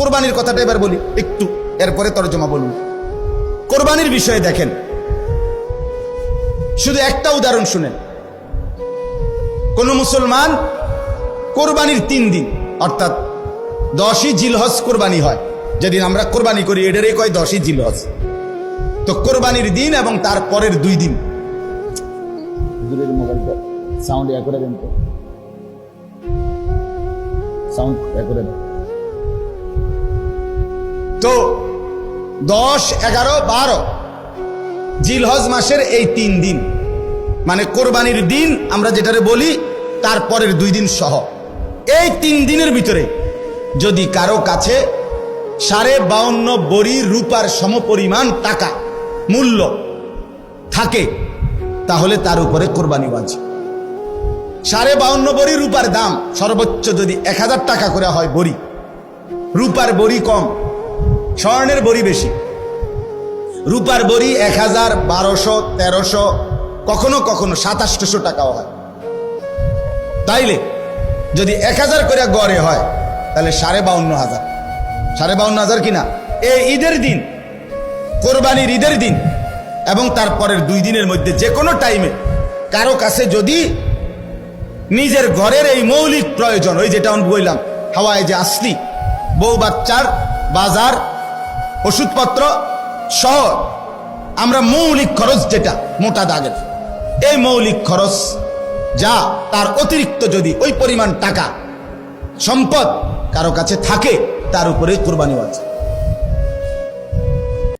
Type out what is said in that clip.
কোরবানির কথাটা এবার বলি, একটু। এরপরে তর্জমা বলুন কোরবানির বিষয়ে দেখেন। শুধু একটা উদাহরণ শুনেন। কোন মুসলমান কোরবানির তিন দিন, অর্থাৎ দশই জিলহজ কোরবানি হয়। যেদিন আমরা কোরবানি করি, এটারই কয় দশই জিলহজ। তো কোরবানির দিন এবং তার পরের দুই দিন। সাউন্ড ইয়া সাউন্ড ইয়া করে দেন। তো দশ, এগারো, বারো। জিলহজ মাসের এই তিন দিন। মানে কোরবানির দিন আমরা যেটারে বলি, তারপরের দুই দিন সহ। এই তিন দিনের ভিতরে যদি কারও কাছে সাড়ে বাউন্ন বড়ি রূপার সমপরিমাণ টাকা, মূল্য থাকে, তাহলে তার উপরে কোরবানি বাঁচে সাড়ে বাউন্ন বড়ি রূপার দাম সর্বোচ্চ যদি এক হাজার টাকা করে হয় বড়ি, রূপার বড়ি কম স্বর্ণের বড়ি বেশি। রূপার বড়ি এক হাজার বারোশো, তেরোশো, কখনো কখনো সাতাশশো টাকাও হয়। তাইলে যদি এক হাজার করে গড়ে হয়, তাহলে সাড়ে বাউন্ন হাজার। সাড়ে বাউন্ন হাজার কিনা? এই ঈদের দিন, কোরবানির ঈদের দিন এবং তারপরের দুই দিনের মধ্যে যে কোনো টাইমে কারও কাছে যদি নিজের ঘরের এই মৌলিক প্রয়োজন, ওই যেটা আমি বললাম, হাওয়ায় যে আসলি, বউ বাচ্চার বাজার ওষুধপত্র সহ আমরা মৌলিক খরচ যেটা, মোটা দাগের। এই মৌলিক খরচ যা তার অতিরিক্ত যদি ওই পরিমাণ টাকা, সম্পদ কারও কাছে থাকে, তার উপরে কোরবানি আছে।